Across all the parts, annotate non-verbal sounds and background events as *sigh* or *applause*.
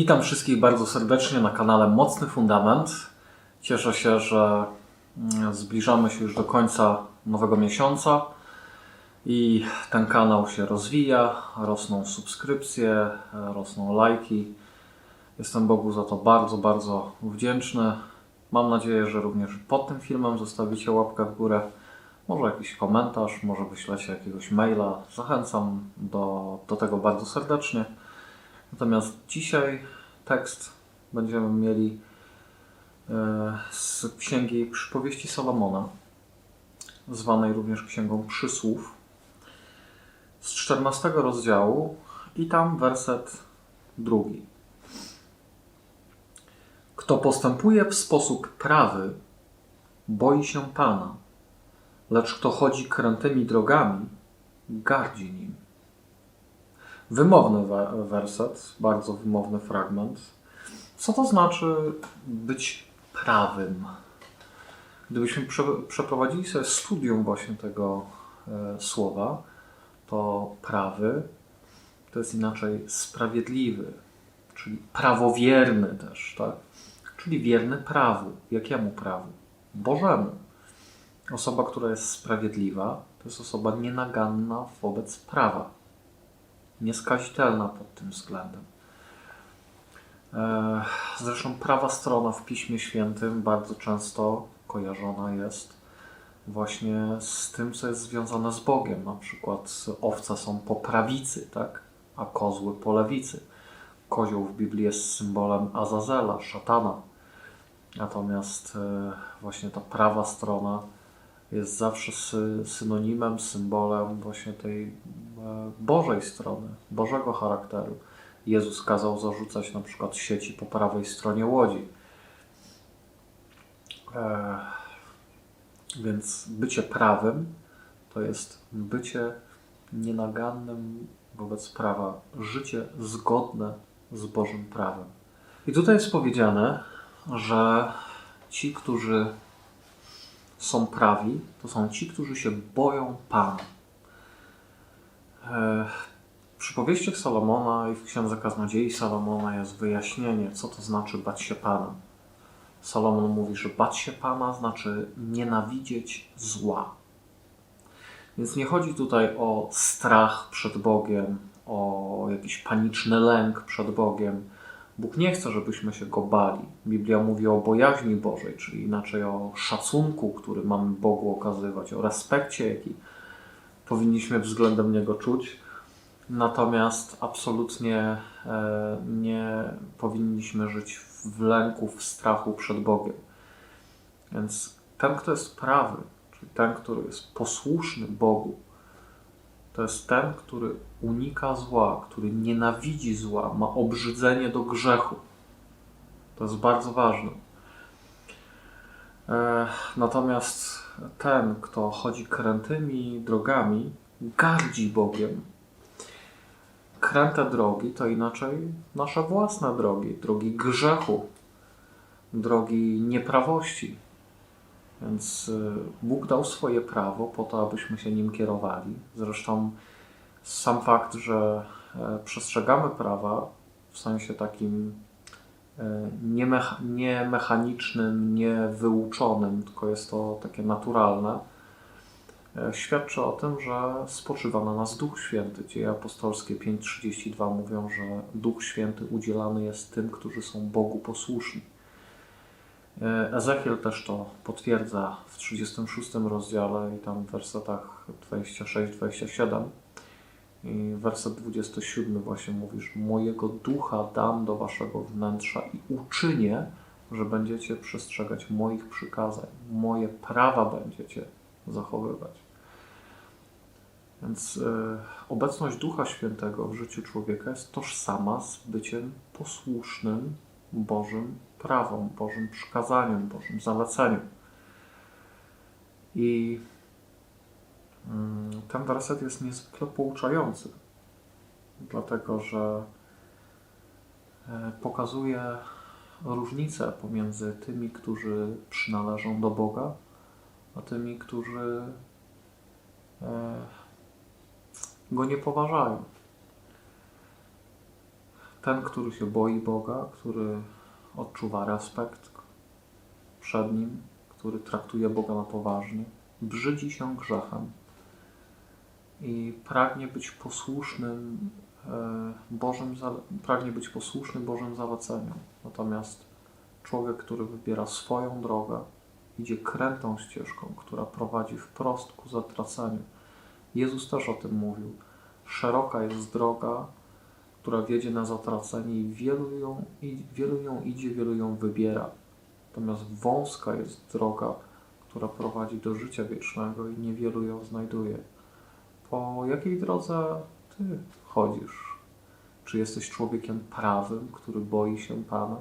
Witam wszystkich bardzo serdecznie na kanale Mocny Fundament. Cieszę się, że mm, zbliżamy się już do końca nowego miesiąca i ten kanał się rozwija, rosną subskrypcje, rosną lajki. Jestem Bogu za to bardzo, bardzo wdzięczny. Mam nadzieję, że również pod tym filmem zostawicie łapkę w górę, może jakiś komentarz, może wyślecie jakiegoś maila. Zachęcam do, do tego bardzo serdecznie. Natomiast dzisiaj tekst będziemy mieli e, z księgi Przypowieści Salomona, zwanej również księgą Przysłów, z 14 rozdziału i tam werset drugi. Kto postępuje w sposób prawy, boi się Pana, lecz kto chodzi krętymi drogami, gardzi nim. Wymowny we- werset, bardzo wymowny fragment. Co to znaczy być prawym? Gdybyśmy prze, przeprowadzili sobie studium właśnie tego e, słowa, to prawy to jest inaczej sprawiedliwy, czyli prawowierny też, tak? Czyli wierny prawu. Jakiemu prawu? Bożemu. Osoba, która jest sprawiedliwa, to jest osoba nienaganna wobec prawa nieskazitelna pod tym względem. Zresztą prawa strona w Piśmie Świętym bardzo często kojarzona jest właśnie z tym, co jest związane z Bogiem. Na przykład owce są po prawicy, tak? a kozły po lewicy. Kozioł w Biblii jest symbolem Azazela, szatana. Natomiast e, właśnie ta prawa strona jest zawsze sy- synonimem, symbolem właśnie tej e, Bożej strony, Bożego charakteru. Jezus kazał zarzucać na przykład sieci po prawej stronie łodzi. E, Więc bycie prawym to jest bycie nienagannym wobec prawa, życie zgodne z Bożym prawem. I tutaj jest powiedziane, że ci, którzy są prawi, to są ci, którzy się boją Pana. E, W przypowieściach Salomona i w Księdze Kaznodziei Salomona jest wyjaśnienie, co to znaczy bać się Pana. Salomon mówi, że bać się Pana znaczy nienawidzieć zła. Więc nie chodzi tutaj o strach przed Bogiem, o jakiś paniczny lęk przed Bogiem. Bóg nie chce, żebyśmy się go bali. Biblia mówi o bojaźni Bożej, czyli inaczej o szacunku, który mamy Bogu okazywać, o respekcie, jaki powinniśmy względem Niego czuć. Natomiast absolutnie e, nie powinniśmy żyć w lęku, w strachu przed Bogiem. Więc ten, kto jest prawy, czyli ten, który jest posłuszny Bogu, to jest ten, który unika zła, który nienawidzi zła, ma obrzydzenie do grzechu. To jest bardzo ważne. Natomiast ten, kto chodzi krętymi drogami, gardzi Bogiem. Kręte drogi to inaczej nasze własne drogi, drogi grzechu, drogi nieprawości. Więc y, Bóg dał swoje prawo po to, abyśmy się nim kierowali. Zresztą sam fakt, że e, przestrzegamy prawa w sensie takim e, nie, mecha- nie mechanicznym, nie wyuczonym, tylko jest to takie naturalne, e, świadczy o tym, że spoczywa na nas Duch Święty. Dzieje apostolskie 5.32 mówią, że Duch Święty udzielany jest tym, którzy są Bogu posłuszni. E, Ezechiel też to potwierdza w 36 rozdziale i tam w wersetach 26-27. I werset 27 właśnie mówisz: Mojego ducha dam do waszego wnętrza i uczynię, że będziecie przestrzegać moich przykazań, moje prawa będziecie zachowywać. Więc e, obecność Ducha Świętego w życiu człowieka jest tożsama z byciem posłusznym Bożym prawom, Bożym przykazaniom, Bożym zaleceniom. I mm, ten werset jest niezwykle pouczający, dlatego że e, pokazuje różnicę pomiędzy tymi, którzy przynależą do Boga, a tymi, którzy e, go nie poważają. Ten, który się boi Boga, który odczuwa respekt przed nim, który traktuje Boga na poważnie, brzydzi się grzechem i pragnie być posłusznym e, Bożym, pragnie być posłuszny Bożym zaleceniom. Natomiast człowiek, który wybiera swoją drogę, idzie krętą ścieżką, która prowadzi wprost ku zatraceniu. Jezus też o tym mówił. Szeroka jest droga, która wiedzie na zatracenie i wielu ją, i wielu ją idzie, wielu ją wybiera. Natomiast wąska jest droga, która prowadzi do życia wiecznego i niewielu ją znajduje. Po jakiej drodze ty chodzisz? Czy jesteś człowiekiem prawym, który boi się Pana?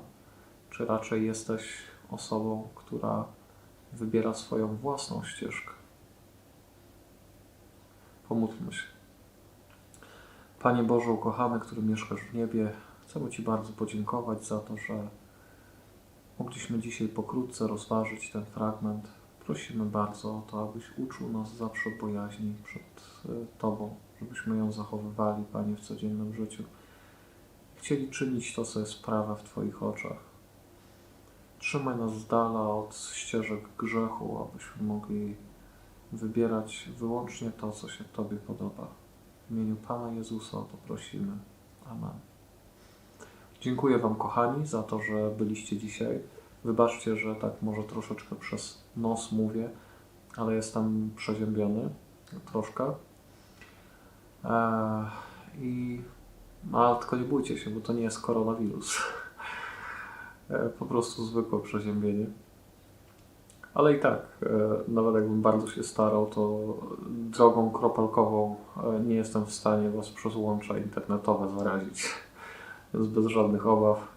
Czy raczej jesteś osobą, która wybiera swoją własną ścieżkę? Pomódlmy się. Panie Boże ukochany, który mieszkasz w niebie, chcemy Ci bardzo podziękować za to, że mogliśmy dzisiaj pokrótce rozważyć ten fragment. Prosimy bardzo o to, abyś uczył nas zawsze bojaźni przed e, Tobą, żebyśmy ją zachowywali, Panie, w codziennym życiu. Chcieli czynić to, co jest prawe w Twoich oczach. Trzymaj nas z dala od ścieżek grzechu, abyśmy mogli wybierać wyłącznie to, co się Tobie podoba. W imieniu Pana Jezusa o to prosimy. Amen. Dziękuję Wam, kochani, za to, że byliście dzisiaj. Wybaczcie, że tak może troszeczkę przez nos mówię, ale jestem przeziębiony troszkę. Eee, I ale tylko nie bójcie się, bo to nie jest koronawirus. *laughs* Eee, po prostu zwykłe przeziębienie. Ale i tak, e, nawet jakbym bardzo się starał, to drogą kropelkową e, nie jestem w stanie Was przez łącza internetowe zarazić. Więc *laughs* bez żadnych obaw.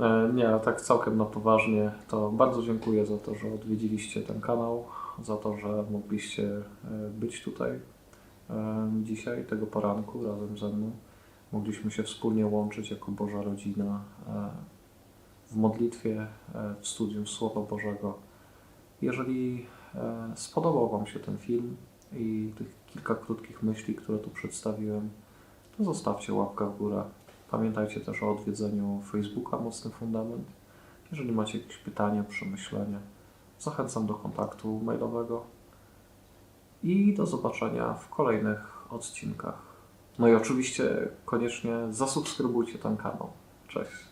E, Nie, a tak całkiem na poważnie, to bardzo dziękuję za to, że odwiedziliście ten kanał, za to, że mogliście być tutaj dzisiaj, tego poranku razem ze mną. Mogliśmy się wspólnie łączyć jako Boża Rodzina w modlitwie, e, w studium Słowa Bożego. Jeżeli e, spodobał Wam się ten film i tych kilka krótkich myśli, które tu przedstawiłem, to zostawcie łapkę w górę. Pamiętajcie też o odwiedzeniu Facebooka Mocny Fundament. Jeżeli macie jakieś pytania, przemyślenia, zachęcam do kontaktu mailowego i do zobaczenia w kolejnych odcinkach. No i oczywiście koniecznie zasubskrybujcie ten kanał. Cześć.